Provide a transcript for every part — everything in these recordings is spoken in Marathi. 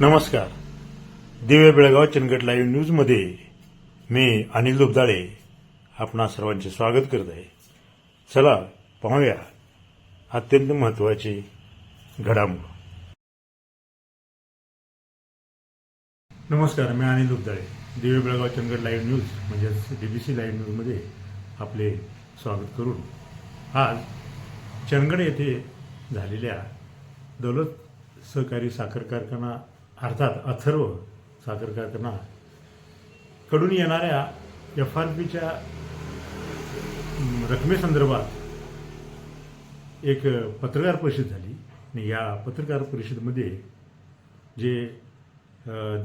नमस्कार. दिव्य बेळगाव चनगट लाईव्ह न्यूजमध्ये मी अनिल दुबदाळे आपणा सर्वांचे स्वागत करत आहे. चला पाहूया अत्यंत महत्वाची घडामोड. नमस्कार मी अनिल दुबदाळे. दिव्य बेळगाव चंदगड लाईव्ह न्यूज म्हणजेच डीबीसी लाईव्ह न्यूजमध्ये आपले स्वागत करून आज चंदगड येथे झालेल्या दौलत सहकारी साखर कारखाना अर्थात अथर्व साखर कारखाना. कडून येणाऱ्या एफ आर पीच्या रकमेसंदर्भात एक पत्रकार परिषद झाली. आणि या पत्रकार परिषदेमध्ये जे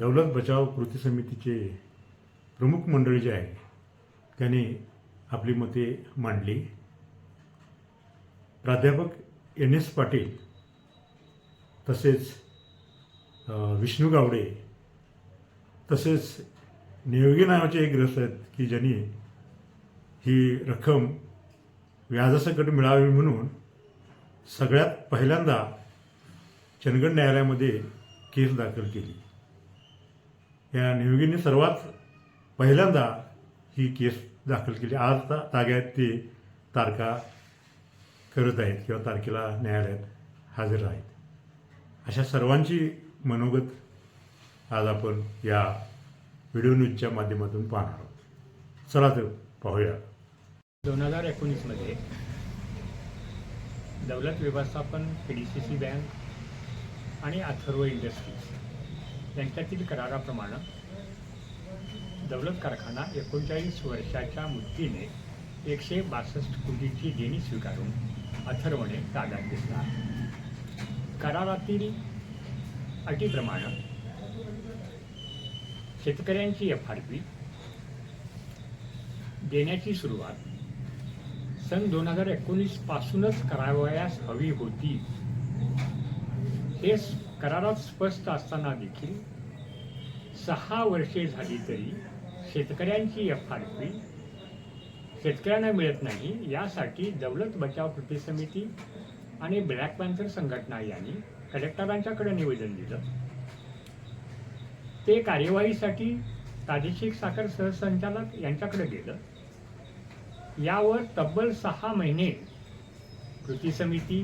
दौलत बचाव कृती समितीचे प्रमुख मंडळी जे आहे त्याने आपली मते मांडली. प्राध्यापक एन एस पाटील तसेच विष्णू गावडे. तसेच नियोगी नावाचे एक ग्रस्त आहेत की ज्यांनी ही रक्कम व्याजासकट मिळावी म्हणून सगळ्यात पहिल्यांदा चंदगड न्यायालयामध्ये केस दाखल केली. या नियोगीने सर्वात पहिल्यांदा ही केस दाखल केली. आज ता ताग्यात ते तारखा करत आहेत किंवा तारखेला न्यायालयात हजर आहेत. अशा सर्वांची मनोगत आज आपण या व्हिडिओ न्यूजच्या माध्यमातून पाहणार आहोत. चला तर पाहूया. दोन हजार एकोणीसमध्ये दौलत व्यवस्थापन P D C C bank आणि अथर्व इंडस्ट्रीज यांच्यातील कराराप्रमाणे दौलत कारखाना एकोणचाळीस वर्षाच्या मुदतीने एकशे बासष्ट कोटीची देणी स्वीकारून अथर्वने ताब्यात घेतला. करारातील अटीप्रमाणे शेतकऱ्यांची एफ आर पी देण्याची सुरुवात सन दोन हजार एकोणीस पासूनच करावयास हवी होती. हे करारात स्पष्ट असताना देखील सहा वर्षे झाली तरी शेतकऱ्यांची एफ आर पी शेतकऱ्यांना मिळत नाही यासाठी दौलत बचाव कृती समिती आणि ब्लॅक पॅन्थर संघटना यांनी कलेक्टरांच्याकडे निवेदन दिलं. ते कार्यवाहीसाठी प्रादेशिक साखर सहसंचालक यांच्याकडे गेलं. यावर तब्बल सहा महिने कृती समिती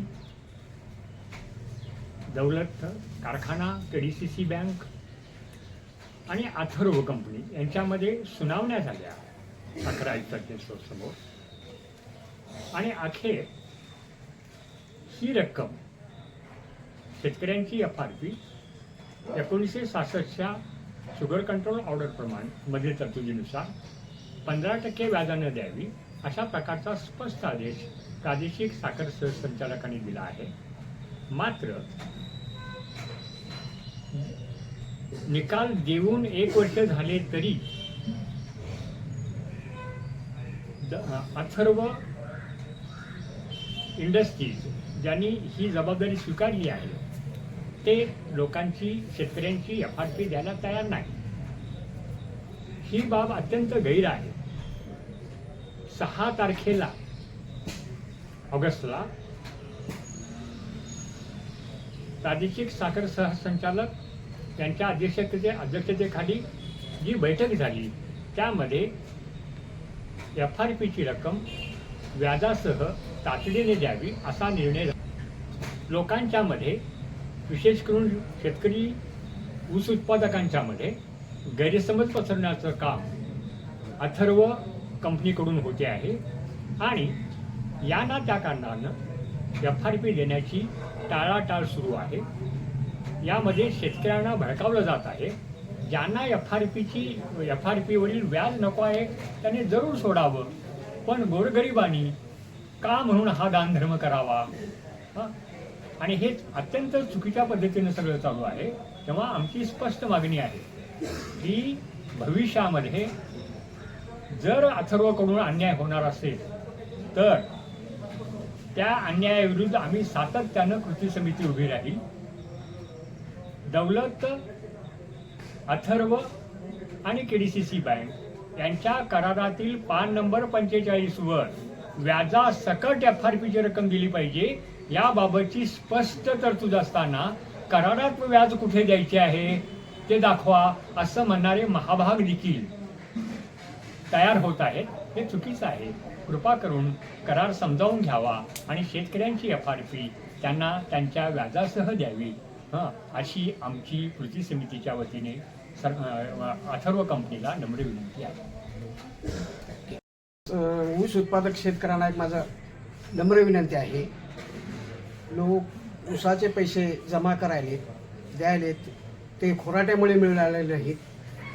दौलत कारखाना डी सी सी बँक आणि अथर्व कंपनी यांच्यामध्ये सुनावण्या झाल्या साखर आयुक्तांच्या समोर. आणि अखेर ही रक्कम शेतकऱ्यांची एफ आर पी एकोणीसशे सहासष्टच्या शुगर कंट्रोल ऑर्डर प्रमाणे मधील तरतुदीनुसार पंधरा टक्के व्याजानं द्यावी अशा प्रकारचा स्पष्ट आदेश प्रादेशिक साखर सहसंचालकांनी दिला आहे. मात्र निकाल देऊन एक वर्ष झाले तरी द- अथर्व इंडस्ट्रीज ज्यांनी ही जबाबदारी स्वीकारली आहे ते लोकांची शेतकऱ्यांची एफ आर पी द्यायला तयार नाही. ही बाब अत्यंत गैर आहे. सहा तारखेला ऑगस्टला प्रादेशिक साखर सहसंचालक यांच्या अध्यक्षते अध्यक्षतेखाली जी बैठक झाली त्यामध्ये एफ आर पीची रक्कम व्याजासह तातडीने द्यावी असा निर्णय झाला. लोकांच्या मध्ये विशेष करून शेतकरी ऊस उत्पादकांच्या मध्ये गैरसमज पसरण्याचं काम अथर्व कंपनीकडून होते आहे. आणि या ना त्या कारणानं एफ आर पी देण्याची टाळाटाळ सुरू आहे. यामध्ये शेतकऱ्यांना भडकावलं जात आहे. ज्यांना एफ आर पीची एफ आर पीवरील व्याज नको आहे त्याने जरूर सोडावं. पण गोरगरिबांनी का म्हणून हा दानधर्म करावा? हां? आणि हे अत्यंत चुकीच्या पद्धतीनं सगळं चालू आहे तेव्हा आमची स्पष्ट मागणी आहे की भविष्यामध्ये जर अथर्वकडून अन्याय होणार असेल तर त्या अन्यायाविरुद्ध आम्ही सातत्यानं कृती समिती उभी राहील. दौलत अथर्व आणि केडीसीसी बँक यांच्या करारातील पान नंबर पंचेचाळीसवर व्याजासकट व्याजा सकट एफ आर पीची रक्कम दिली पाहिजे याबाबतची स्पष्ट तरतूद असताना करारात व्याज कुठे द्यायचे आहे ते दाखवा असं म्हणणारे महाभाग देखील तयार होत आहेत. हे चुकीचं आहे. कृपा करून करार समजावून घ्यावा आणि शेतकऱ्यांची एफ आर पी त्यांना त्यांच्या व्याजासह द्यावी. हं अशी आमची कृती समितीच्या वतीने सर अथर्व कंपनीला नम्र विनंती आहे. ऊस उत्पादक शेतकऱ्यांना एक माझं नम्र विनंती आहे. लोक उसाचे पैसे जमा करायले द्यायलेत. ते खोराट्यामुळे मिळाले नाहीत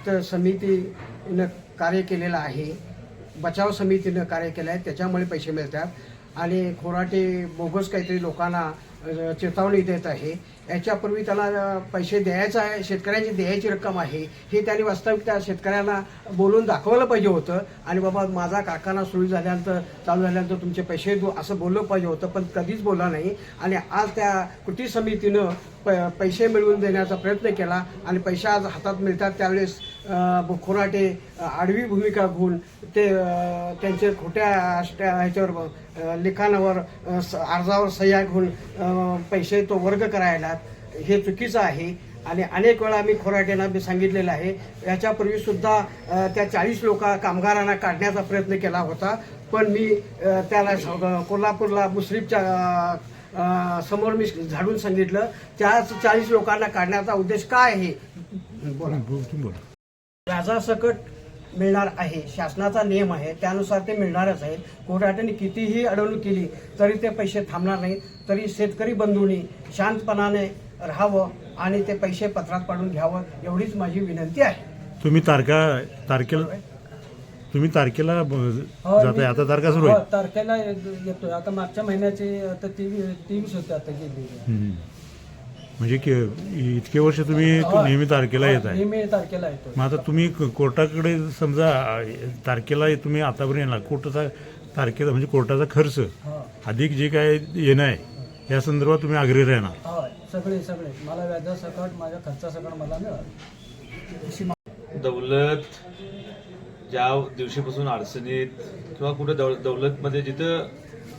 तर समितीनं कार्य केलेलं आहे. बचाव समितीनं कार्य केलं आहे. त्याच्यामुळे पैसे मिळतात. आणि खोराटे बोगस काहीतरी लोकांना चेतावणी देत आहे. याच्यापूर्वी त्याला पैसे द्यायचं आहे शेतकऱ्यांची द्यायची रक्कम आहे हे त्यांनी वास्तविक त्या शेतकऱ्यांना बोलून दाखवलं पाहिजे होतं. आणि बाबा माझा कारखाना सुरू झाल्यानंतर चालू झाल्यानंतर तुमचे पैसे दो असं बोललं पाहिजे होतं पण कधीच बोलला नाही. आणि आज त्या कृती समितीनं प पैसे मिळवून देण्याचा प्रयत्न केला. आणि पैसे आज हातात मिळतात त्यावेळेस खोराटे आडवी भूमिका घेऊन ते त्यांचे खोट्या अष्ट्या ह्याच्यावर लिखाणावर स- अर्जावर सह्या घेऊन पैसे तो वर्ग करायला हे चुकीचं आहे. आणि अनेक वेळा आम्ही खोराट्यांना मी सांगितलेलं आहे. याच्यापूर्वी सुद्धा त्या चाळीस लोक कामगारांना काढण्याचा प्रयत्न केला होता. पण मी त्याला कोल्हापूरला मुस्लिमच्या समोर मी झाडून सांगितलं. त्याच चाळीस लोकांना काढण्याचा उद्देश काय आहे? बोला. बोला व्याजासकट मिळणार आहे. शासनाचा नियम आहे. त्यानुसार ते मिळणारच आहे. कोर्टाने कितीही अडवणूक केली तरी ते पैसे थांबणार नाही तरी शेतकरी बंधूंनी शांतपणाने राहावं आणि ते पैसे पत्रात पाडून घ्यावं एवढीच माझी विनंती आहे. तुम्ही तारखा तारखेला तुम्ही तारखेला ब- जाताय आता तारखा सुरू हो, आहे तारखेला ये- येतोय. आता मागच्या महिन्याची आता तेवीस तेवीस होते आता गेली. हम्म. म्हणजे कि- इतके वर्ष तुम्ही नेहमी तारखेला येत आहे. नेहमी तारखेला येतो मग आता तुम्ही क- कोर्टाकडे समजा अ, तारखेला तुम्ही आतापर्यंत येणार. कोर्टाचा तारखेला म्हणजे कोर्टाचा खर्च. हा. अधिक जे काय येणं आहे या संदर्भात तुम्ही आग्रही राहणार. होय सगळे सगळे. मला व्याजासकट माझ्या खर्चासकट मला मिळालं. अशी मा- दौलत ज्या दिवशीपासून अडचणीत किंवा कुठं दौ दौलतमध्ये जिथं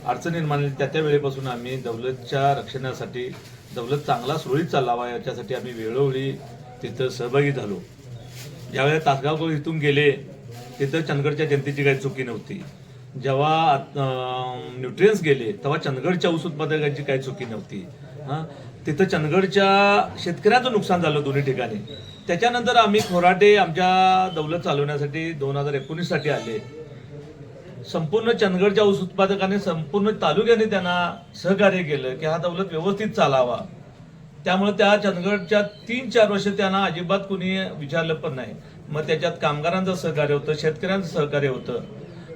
अडचण निर्माण झाली त्या त्या वेळेपासून आम्ही दौलतच्या रक्षणासाठी दौलत चांगला सुरळीत चालावा याच्यासाठी आम्ही वेळोवेळी तिथं सहभागी झालो. ज्यावेळेला तासगाव इथून गेले तिथं चंदगडच्या जनतेची काही चुकी नव्हती. जेव्हा न्यूट्रियन्स गेले तेव्हा चंदगडच्या ऊस उत्पादकांची काही चुकी नव्हती. हां? तिथं चंदगडच्या शेतकऱ्याचं नुकसान झालं दोन्ही ठिकाणी. त्याच्यानंतर आम्ही खोराटे आमच्या दौलत चालवण्यासाठी दोन हजार एकोणीससाठी आले. संपूर्ण चंदगडच्या ऊस उत्पादकाने संपूर्ण तालुक्याने त्यांना सहकार्य केलं की हा दौलत व्यवस्थित चालावा. त्यामुळे त्या चंदगडच्या तीन चार वर्ष त्यांना अजिबात कुणी विचारलं पण नाही. मग त्याच्यात कामगारांचं सहकार्य होतं शेतकऱ्यांचं सहकार्य होतं.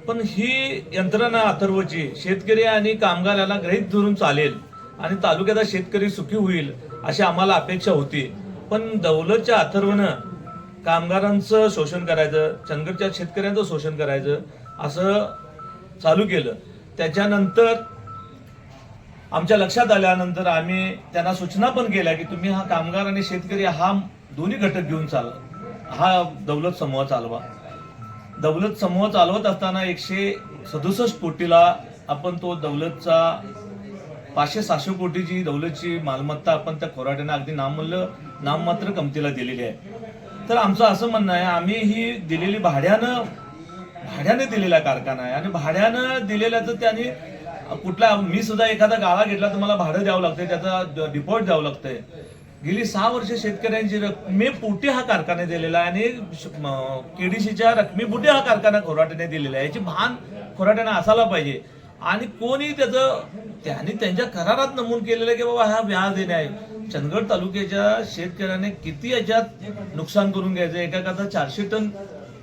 पण ही यंत्रणा अथर्वची शेतकरी आणि कामगार याला ग्रहित धरून चालेल आणि तालुक्याचा शेतकरी सुखी होईल अशी आम्हाला अपेक्षा होती. पण दौलतच्या अथर्वनं कामगारांचं शोषण करायचं चंदगडच्या शेतकऱ्यांचं शोषण करायचं असं चालू केलं. त्याच्यानंतर आमच्या लक्षात आल्यानंतर आम्ही त्यांना सूचना पण केल्या की तुम्ही हा कामगार आणि शेतकरी हा दोन्ही घटक घेऊन चाल हा दौलत समूह चालवा दौलत समूह चालवत असताना एकशे सदुसष्ट कोटीला आपण तो दौलतचा पाचशे सहाशे कोटीची दौलतची मालमत्ता आपण त्या खोराट्यानं अगदी नाममूल्य नाममात्र कमतीला दिलेली आहे. तर आमचं असं म्हणणं आहे आम्ही ही दिलेली भाड्यानं भाड्याने दिलेला कारखाना आहे. आणि भाड्यानं दिलेल्याचं त्यांनी कुठला मी सुद्धा एखादा गाळा घेतला तर मला भाडं द्यावं लागतंय त्याचा डिपॉझिट द्यावं लागतंय. गेली सहा वर्ष शेतकऱ्यांची रकमेपोटी हा कारखाना दिलेला आहे आणि केडीसीच्या रकमेपोटी हा कारखाना खोराट्याने दिलेला आहे. याची भान खोराट्याने असायला पाहिजे. आणि कोणी त्याचं त्यांनी त्यांच्या करारात नमूद केलेलं आहे की बाबा हा व्याज देणे आहे. चंदगड तालुक्याच्या शेतकऱ्याने किती याच्यात नुकसान करून घ्यायचं? एकाकाचा चारशे टन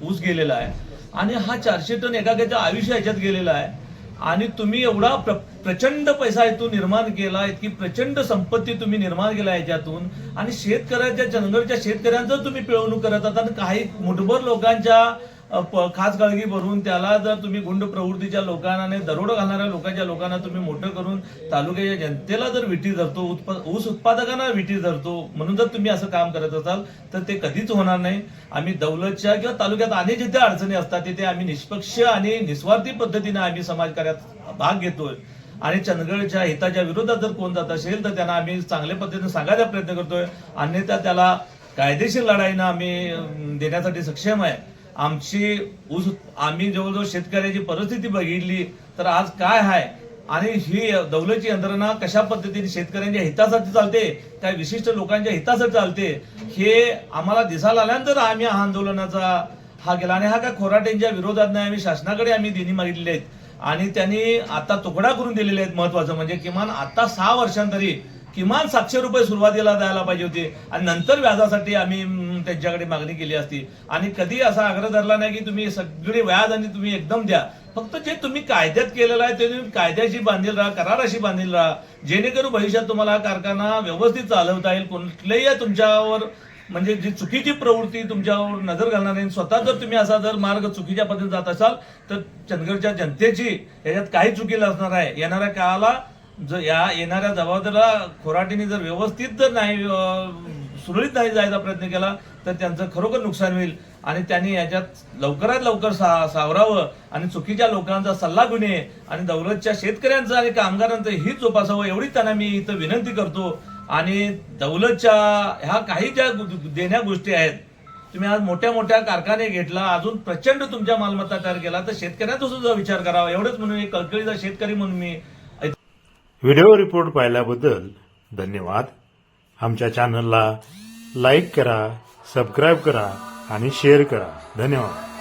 ऊस गेलेला आहे. आणि हा चारशे टन एकाकाच्या आयुष्य याच्यात गेलेला आहे. आणि तुम्ही एवढा प्र प्रचंड पैसा इथून निर्माण केला इतकी प्रचंड संपत्ती तुम्ही निर्माण केला याच्यातून. आणि शेतकऱ्याच्या चंदगडच्या शेतकऱ्यांचं तुम्ही पिळवणूक करत आहात. आणि काही मुठभर लोकांच्या खास काळजी भरून त्याला जर तुम्ही गुंड प्रवृत्तीच्या लोकांना आणि दरोडा घालणाऱ्या लोकांच्या लोकांना तुम्ही मोठं करून तालुक्याच्या जनतेला जर विटी धरतो उत्पा- ऊस उत्पादकांना विटी धरतो म्हणून जर तुम्ही असं काम करत असाल तर ते कधीच होणार नाही. आम्ही दौलतच्या किंवा तालुक्यात अनेक जिथे अडचणी असतात तिथे आम्ही निष्पक्ष आणि निस्वार्थी पद्धतीने आम्ही समाजकार्यात भाग घेतोय. आणि चंदगडच्या हिताच्या विरोधात जर कोण जात असेल तर त्यांना आम्ही चांगल्या पद्धतीने सांगायचा प्रयत्न करतोय. अन्यथा त्याला कायदेशीर लढाईनं आम्ही देण्यासाठी सक्षम आहे. आमची ऊस आम्ही जवळजवळ शेतकऱ्याची परिस्थिती बघितली तर आज काय आहे आणि ही दौलतची यंत्रणा कशा पद्धतीने शेतकऱ्यांच्या हितासाठी चालते त्या विशिष्ट लोकांच्या हितासाठी चालते हे आम्हाला दिसायला आल्यानंतर आम्ही हा आंदोलनाचा हा गेला आणि हा काय खोराटेंच्या विरोधात नाही आम्ही शासनाकडे आम्ही देणी मागितलेले आहेत. आणि त्यांनी आता तुकडा करून दिलेले आहेत महत्वाचं म्हणजे किमान आता सहा वर्षांतरी किमान सातशे रुपये सुरुवातीला द्यायला पाहिजे होते. आणि नंतर व्याजासाठी आम्ही त्यांच्याकडे मागणी केली असती. आणि कधी असा आग्रह धरला नाही की तुम्ही सगळे व्याज आणि तुम्ही एकदम द्या. फक्त जे तुम्ही कायद्यात केलेलं आहे ते तुम्ही कायद्याशी बांधील राहा कराराशी बांधील राहा. जेणेकरून भविष्यात तुम्हाला हा कारखाना व्यवस्थित चालवता येईल. कुठल्याही तुमच्यावर म्हणजे जी चुकीची प्रवृत्ती तुमच्यावर नजर घालणार नाही. स्वतः जर तुम्ही असा जर मार्ग चुकीच्या पद्धतीने जात असाल तर चंदगडच्या जनतेची याच्यात काही चुकीला असणार आहे. येणाऱ्या काळाला जर या येणाऱ्या जबाबदारीला खोराटीने जर व्यवस्थित जर नाही सुरळीत नाही जायचा प्रयत्न केला तर त्यांचं खरोखर नुकसान होईल. आणि त्यांनी याच्यात लवकरात लवकर सा सावरावं आणि चुकीच्या लोकांचा सल्ला घेऊ नये आणि दौलतच्या शेतकऱ्यांचं आणि कामगारांचं हित जोपासावं एवढी त्यांना मी इथं विनंती करतो. आणि दौलतच्या ह्या काही ज्या देण्या गोष्टी आहेत तुम्ही आज मोठ्या मोठ्या कारखाने घेतला अजून प्रचंड तुमच्या मालमत्ता तयार केला तर शेतकऱ्यांचा सुद्धा विचार करावा. एवढंच म्हणून कळकळीचा शेतकरी म्हणून मी व्हिडिओ रिपोर्ट पाहिल्याबद्दल धन्यवाद. आमच्या चॅनलला लाईक करा सबस्क्राईब करा आणि शेअर करा. धन्यवाद.